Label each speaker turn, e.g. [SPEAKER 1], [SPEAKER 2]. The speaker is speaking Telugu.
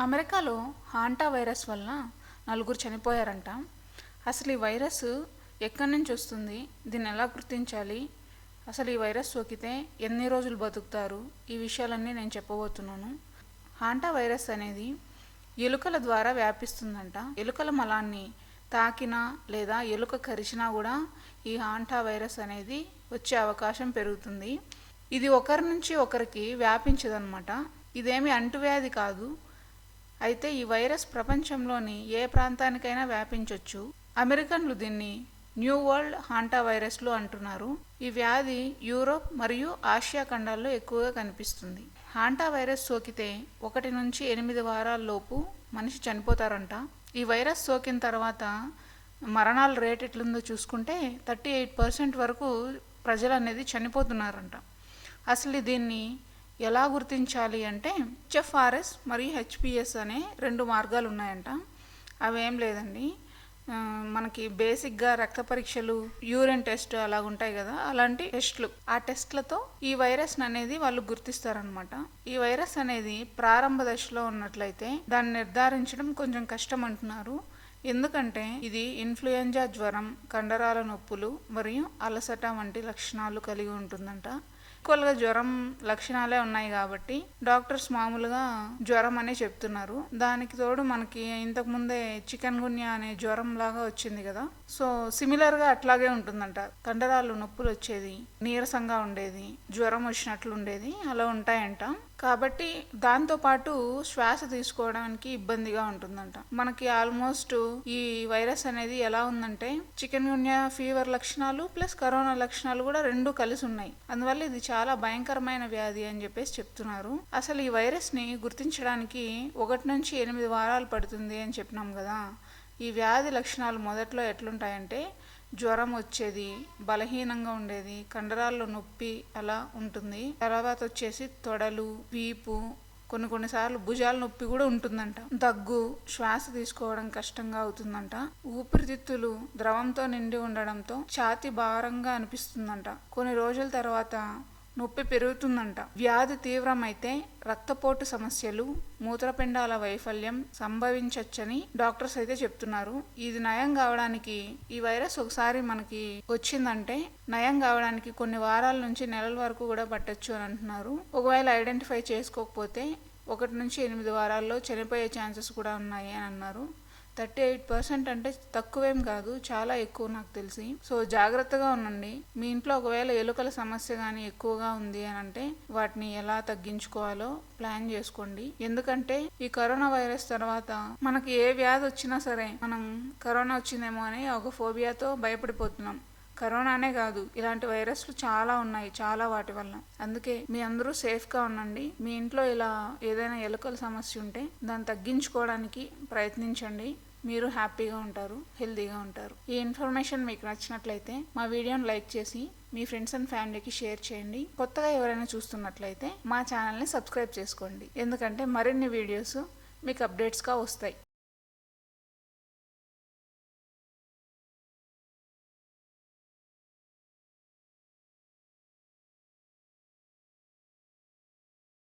[SPEAKER 1] అమెరికాలో హాంటా వైరస్ వల్ల నలుగురు చనిపోయారంట. అసలు ఈ వైరస్ ఎక్కడి నుంచి వస్తుంది? దీన్ని ఎలా గుర్తించాలి? అసలు ఈ వైరస్ సోకితే ఎన్ని రోజులు బతుకుతారు? ఈ విషయాలన్నీ నేను చెప్పబోతున్నాను. హాంటా వైరస్ అనేది ఎలుకల ద్వారా వ్యాపిస్తుందంట. ఎలుకల మలాన్ని తాకినా లేదా ఎలుక కరిచినా కూడా ఈ హాంటా వైరస్ అనేది వచ్చే అవకాశం పెరుగుతుంది. ఇది ఒకరి నుంచి ఒకరికి వ్యాపించదనమాట ఇదేమి అంటువ్యాధి కాదు. అయితే ఈ వైరస్ ప్రపంచంలోని ఏ ప్రాంతానికైనా వ్యాపించవచ్చు అమెరికన్లు దీన్ని న్యూ వరల్డ్ హాంటా వైరస్లు అంటున్నారు. ఈ వ్యాధి యూరోప్ మరియు ఆసియా ఖండాల్లో ఎక్కువగా కనిపిస్తుంది. హాంటా వైరస్ సోకితే ఒకటి నుంచి ఎనిమిది వారాల్లోపు మనిషి చనిపోతారంట. ఈ వైరస్ సోకిన తర్వాత మరణాల రేట్ ఎట్లుందో చూసుకుంటే థర్టీ ఎయిట్ పర్సెంట్ వరకు ప్రజలు అనేది చనిపోతున్నారంట. అసలు దీన్ని ఎలా గుర్తించాలి అంటే హెచ్ఎఫ్ఆర్ఎస్ మరియు హెచ్పిఎస్ అనే రెండు మార్గాలు ఉన్నాయంట. అవేం లేదండి. మనకి బేసిక్గా రక్త పరీక్షలు యూరిన్ టెస్ట్ అలా ఉంటాయి కదా అలాంటి టెస్ట్లు. ఆ టెస్ట్లతో ఈ వైరస్ అనేది వాళ్ళు గుర్తిస్తారనమాట ఈ వైరస్ అనేది ప్రారంభ దశలో ఉన్నట్లయితే దాన్ని నిర్ధారించడం కొంచెం కష్టం అంటున్నారు ఎందుకంటే ఇది ఇన్ఫ్లుయెంజా జ్వరం కండరాల నొప్పులు మరియు అలసట వంటి లక్షణాలు కలిగి ఉంటుందంట. ఈక్వల్గా జ్వరం లక్షణాలే ఉన్నాయి కాబట్టి డాక్టర్స్ మామూలుగా జ్వరం అనే చెప్తున్నారు. దానికి తోడు మనకి ఇంతకు ముందే చికెన్ గున్యా అనే జ్వరం లాగా వచ్చింది కదా. సో సిమిలర్గా అట్లాగే ఉంటుందంట. కండరాలు నొప్పులు వచ్చేది నీరసంగా ఉండేది జ్వరం వచ్చినట్లు ఉండేది అలా ఉంటాయంట. కాబట్టి దాంతోపాటు శ్వాస తీసుకోవడానికి ఇబ్బందిగా ఉంటుందంట. మనకి ఆల్మోస్ట్ ఈ వైరస్ అనేది ఎలా ఉందంటే చికెన్ గున్యా ఫీవర్ లక్షణాలు ప్లస్ కరోనా లక్షణాలు కూడా రెండు కలిసి ఉన్నాయి. అందువల్ల ఇది చాలా భయంకరమైన వ్యాధి అని చెప్పేసి చెప్తున్నారు. అసలు ఈ వైరస్ని గుర్తించడానికి ఒకటి నుంచి ఎనిమిది వారాలు పడుతుంది అని చెప్పినాం కదా. ఈ వ్యాధి లక్షణాలు మొదట్లో ఎట్లుంటాయంటే జ్వరం వచ్చేది బలహీనంగా ఉండేది కండరాల్లో నొప్పి అలా ఉంటుంది. తర్వాత వచ్చేసి తొడలు వీపు కొన్ని కొన్నిసార్లు భుజాల నొప్పి కూడా ఉంటుందంట. దగ్గు శ్వాస తీసుకోవడం కష్టంగా అవుతుందంట. ఊపిరితిత్తులు ద్రవంతో నిండి ఉండడంతో ఛాతి భారంగా అనిపిస్తుందంట. కొన్ని రోజుల తర్వాత నొప్పి పెరుగుతుందంట. వ్యాధి తీవ్రమైతే రక్తపోటు సమస్యలు మూత్రపిండాల వైఫల్యం సంభవించవచ్చని డాక్టర్స్ అయితే చెప్తున్నారు. ఇది నయం కావడానికి ఈ వైరస్ ఒకసారి మనకి వచ్చిందంటే నయం కావడానికి కొన్ని వారాల నుంచి నెలల వరకు కూడా పట్టొచ్చు అని అంటున్నారు. ఒకవేళ ఐడెంటిఫై చేసుకోకపోతే ఒకటి నుంచి ఎనిమిది వారాల్లో చనిపోయే ఛాన్సెస్ కూడా ఉన్నాయి అని అన్నారు. థర్టీ ఎయిట్ పర్సెంట్ అంటే తక్కువేం కాదు చాలా ఎక్కువ నాకు తెలిసి. సో జాగ్రత్తగా ఉండండి. మీ ఇంట్లో ఒకవేళ ఎలుకల సమస్య కానీ ఎక్కువగా ఉంది అని అంటే వాటిని ఎలా తగ్గించుకోవాలో ప్లాన్ చేసుకోండి. ఎందుకంటే ఈ కరోనా వైరస్ తర్వాత మనకి ఏ వ్యాధి వచ్చినా సరే మనం కరోనా వచ్చిందేమో అని ఒక ఫోబియాతో భయపడిపోతున్నాం. కరోనానే కాదు ఇలాంటి వైరస్లు చాలా ఉన్నాయి చాలా వాటి వల్ల. అందుకే మీ అందరూ సేఫ్గా ఉండండి. మీ ఇంట్లో ఇలా ఏదైనా ఎలుకల సమస్య ఉంటే దాన్ని తగ్గించుకోవడానికి ప్రయత్నించండి. మీరు హ్యాపీగా ఉంటారు హెల్తీగా ఉంటారు. ఈ ఇన్ఫర్మేషన్ మీకు నచ్చినట్లయితే మా వీడియోని లైక్ చేసి మీ ఫ్రెండ్స్ అండ్ ఫ్యామిలీకి షేర్ చేయండి. కొత్తగా ఎవరైనా చూస్తున్నట్లయితే మా ఛానల్ని సబ్స్క్రైబ్ చేసుకోండి. ఎందుకంటే మరిన్ని వీడియోస్ మీకు అప్డేట్స్గా వస్తాయి.